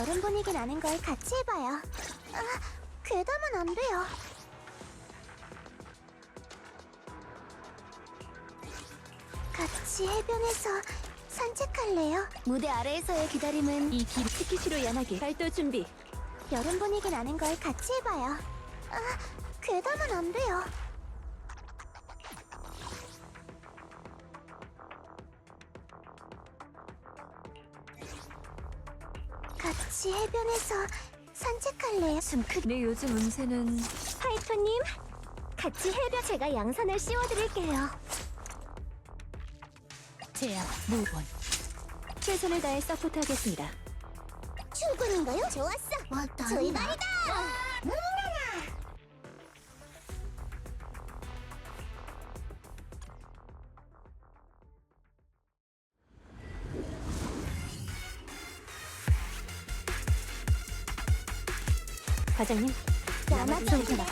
여름 분위기 나는 걸 같이 해봐요. 아, 괴담은 안 돼요. 같이 해변에서 산책할래요? 무대 아래에서의 기다림은 이 길 스키시로 연하게 발도 준비. 여름 분위기 나는 걸 같이 해봐요. 아, 괴담은 안 돼요. 같이 해변에서 산책할래요? 숨크 내 요즘 운세는 파이터님, 같이 해변 제가 양산을 씌워드릴게요. 제압 무번. 최선을 다해 서포트하겠습니다. 출근인가요? 좋았어. 왔다. 출발이다. 과장님, 야마토 손가락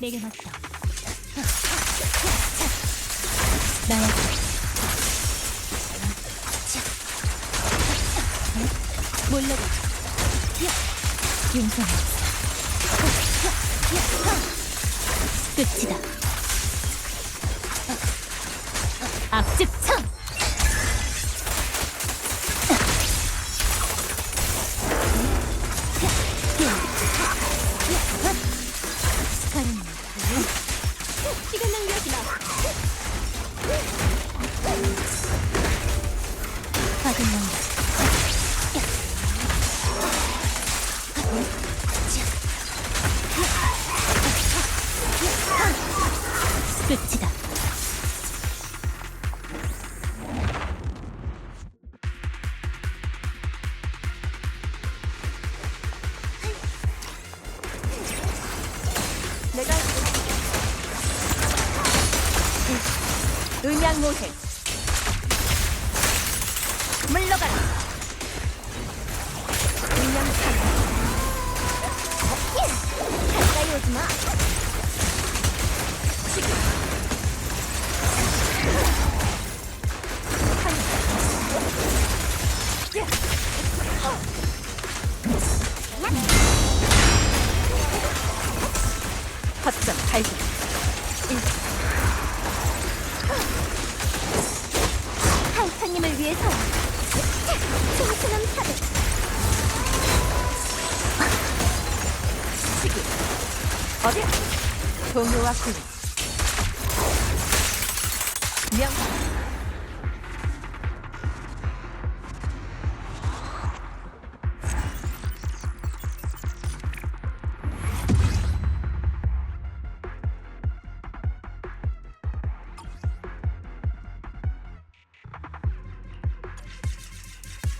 내게 맡겨. 나야. 몰라가. 용서. 끝이다. 끝이다. 동요와 군명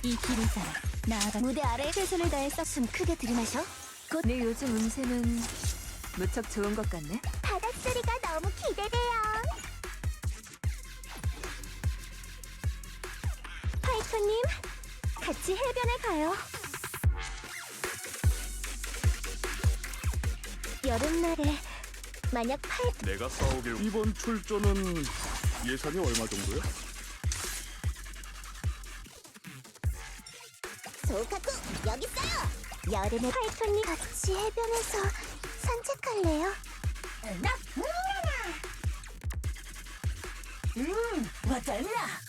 이 길을 따라 나아가 무대 아래 최선을 다해서 숨 크게 들이마셔. 내 요즘 운세는 무척 좋은 것 같네 같이 해변에 가요 여름날에 만약 파이 내가 싸우길 이번 출전은 예산이 얼마 정도야? 소카쿠 여기 있어요. 여름에 파이톤이 같이 해변에서 산책할래요? 나음 와잘라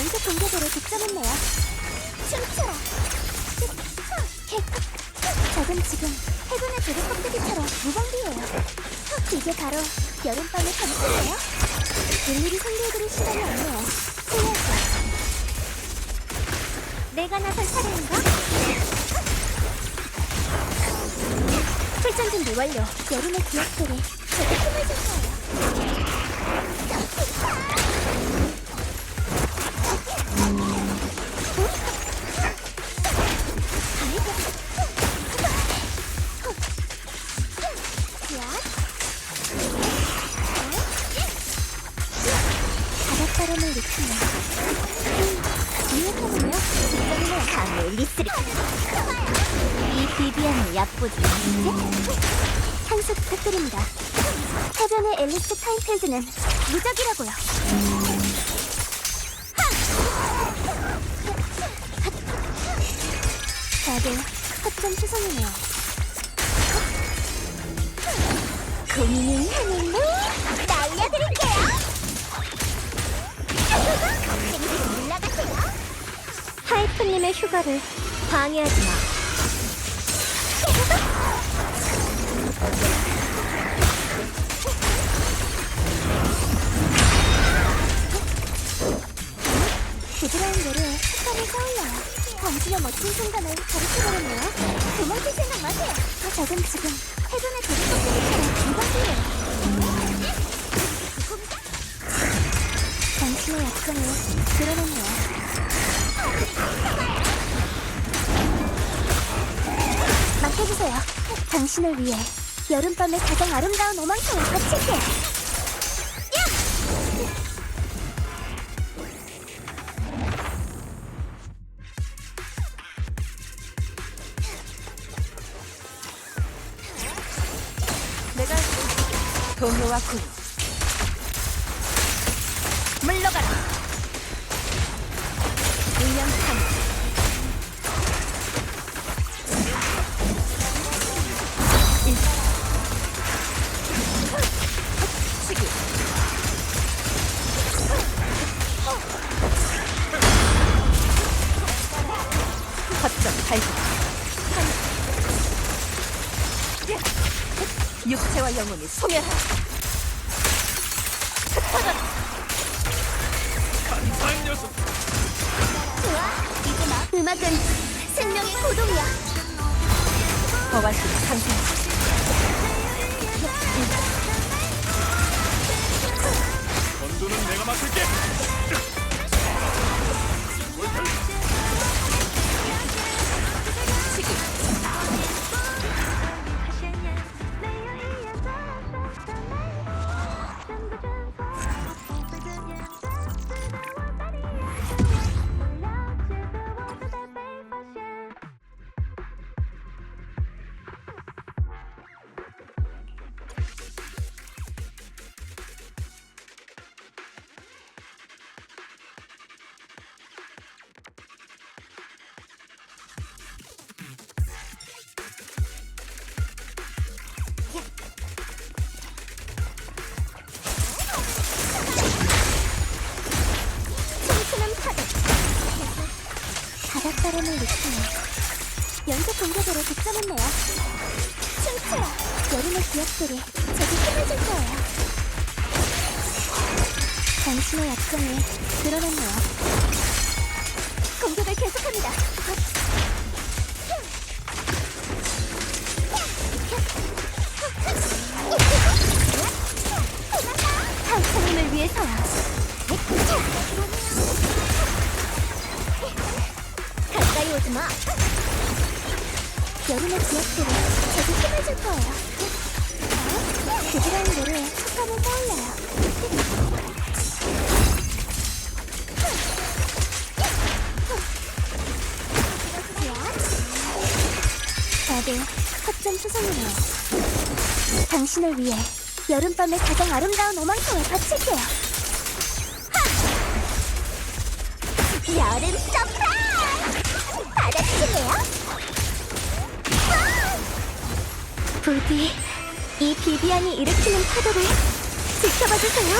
연속 공격으로 득점했네요. 춤춰라. 저건 지금 해군의 조개 껍데기처럼 무방비예요. 이게 바로 여름밤의 감성이에요. 일일이 상대해드릴 시간이 없네요. 후회하죠. 내가 나설 차례인가? 출전 준비 완료. 여름의 기억들이 제게 힘을 줄 거예요. 직장인의 강의 리스를 이 비비안을 얕보지 않지? 향수 부탁드립니다. 해변의 앨리스 타임필드는 무적이라고요. 다들 허점 수성이네요. 고민은 하늘로 하이프님의 휴가를 방해하지 마 부드러운 노래에 색감을 떠올려요. 당신의 멋진 순간을 가르쳐버렸네요. 도망칠 생각 마세요. 저건 지금 해변의 도리꽃들이처럼 이방이에요. 당신의 약점을 드러냈네요. 맡겨주세요. 당신을 위해 여름밤의 가장 아름다운 오만큼을 바칠게요. 동요와 군. 소멸하라. 느끼며 연속 공격으로 득점했네요. 춤춰라. 여름의 기억들이 제게 힘을 줄 거예요. 당신의 약점을 드러냈네요. 공격을 계속합니다. 다들 허점 수성이네요. 당신을 위해 여름밤의 가장 아름다운 오만큼을 바칠게요. 여름 서프라이즈! 받아주실래요? 부디 이 비비안이 일으키는 파도를 지켜봐 주세요.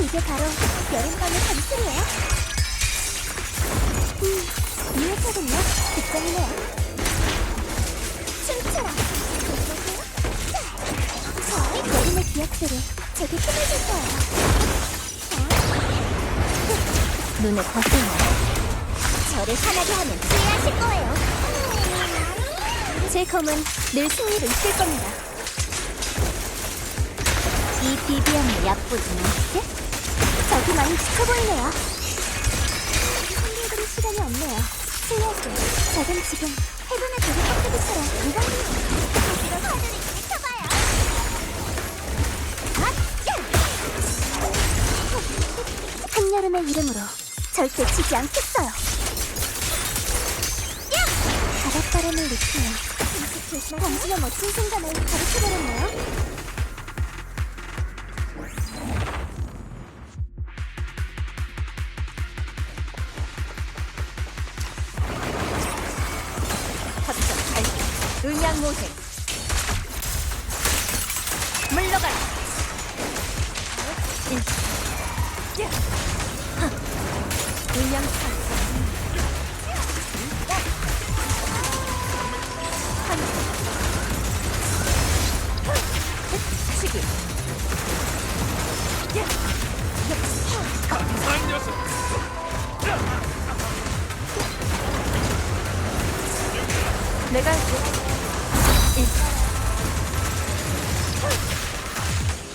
이게 바로 여름밤의 단술이에요. 음, 유효하군요. 득점이네요. 기억들이 제게 힘을 줄 거예요. 눈을 벗어요. 저를 화나게 하면 후회하실 거예요. 제 검은 늘 승리를 이끌 겁니다. 이 비비안을 얕보지 않지? 저기 많이 지쳐 보이네요. 손님들이 시간이 없네요. 실례할게요. 저는 지금 해변의 도리 껍데기처럼 무방비예요. 이름으로 절대 지지 않겠어요. 야! 바닷바람을 느끼며 당신의 멋진 순간을 가르쳐버렸나요? 합성 발견. 음양 모색. 물러가라. 일. 야.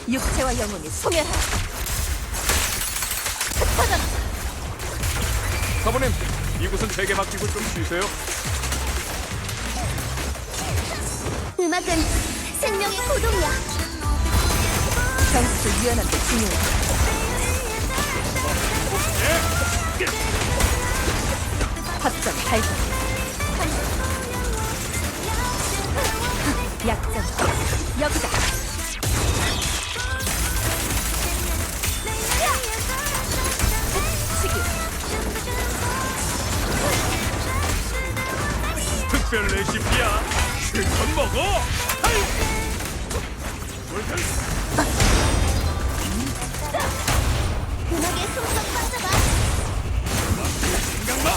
육체와 영혼이 소멸하라. 흩어져라. 사모님, 이곳은 제게 맡기고 좀 쉬세요. 음악은 생명의 고동이야. 정수 유연한데 중요해. 확정 발견. 약점 여기다. 빠져봐. 생각 마.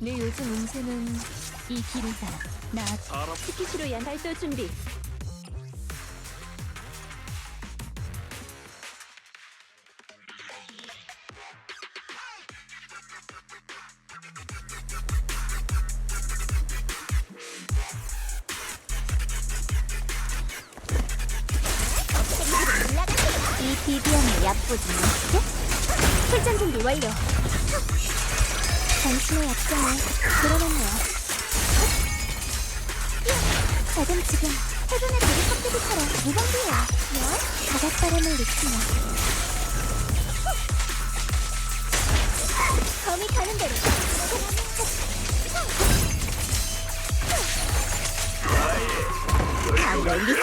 네 요즘 운세는 이 길을 따라 나 사람 스키시로 위한 발도 준비. 출전 준비 완료. 당신의 약점을 드러냈네요. 저는 지금 해변의 대리 껍데기처럼 무방비예요. 뭐? 바닷바람을 느끼며 검이 가는 대로 강렬 리스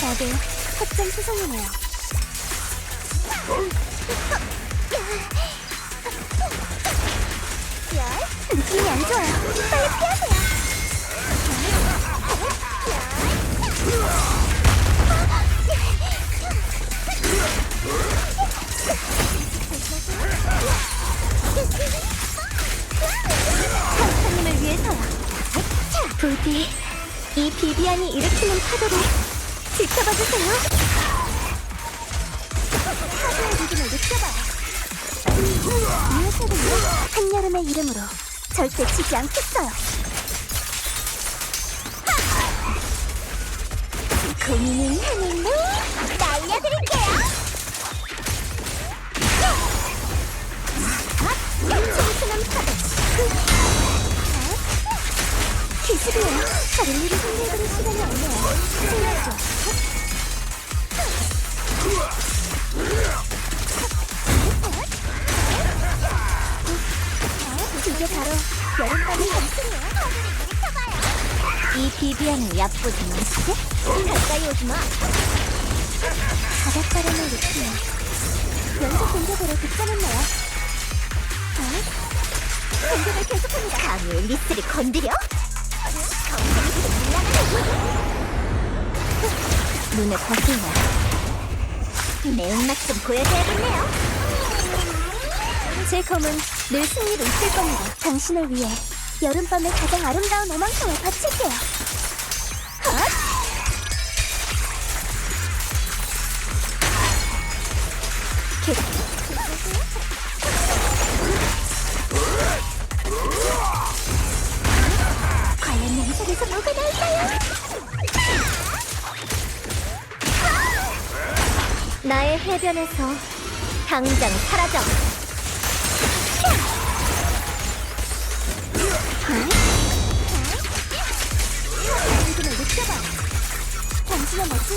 다들 확정 수송이네요. 열? 느낌이 안 좋아요. 빨리 피하세요. 선생님을 위해서요. 부디 이 비비안이 일으키는 파도를 지켜봐 주세요. 느껴봐요. 이웃에는요 한여름의 이름으로 절대 지지 않겠어요. 고민은 하늘로 날려드릴게요. 청순한 파도. 기술이에요. 다른 일을 상대해볼 시간이 없네요. 생각죠. 이게 바로 여름밤의 정수예요. 이 비비안을 얕보지 마시게. 가까이 오지 마. 바닷바람을 느끼며 연속 공격으로 득점했나요? 어? 공격을 계속합니다. 감히 앨리스를 건드려? 눈에 벗기나 매운맛 좀 보여줘야겠네요. 제 검은 늘 승리를 있을 겁니다. 당신을 위해 여름밤의 가장 아름다운 오망성을 바칠게요. 헛! 개- 과연 양쪽에서 뭐가 나올까요? 나의 해변에서 당장 사라져.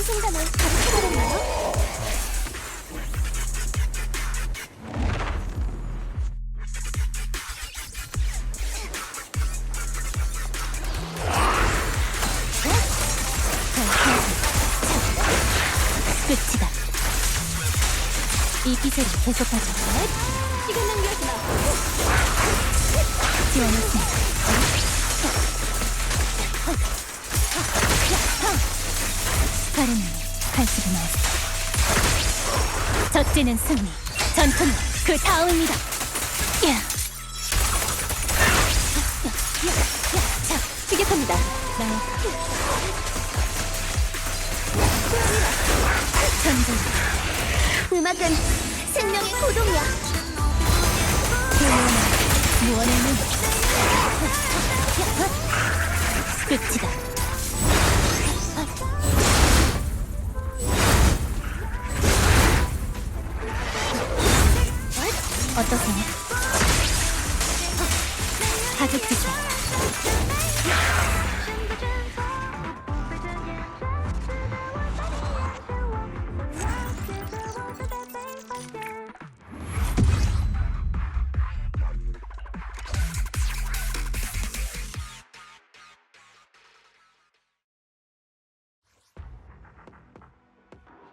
순간을 가르쳐버렸나요? 끝이다. 이 기세를 계속하자. 가르는 갈수록 나왔어. 첫째는 승리, 전투는 그 다음이다. 야. 야, 야, 야. 자, 시작합니다. 나의 전쟁. 음악은 생명의 고동이야. 무언에는 끝이다. 어떠세요? 가족 주세요.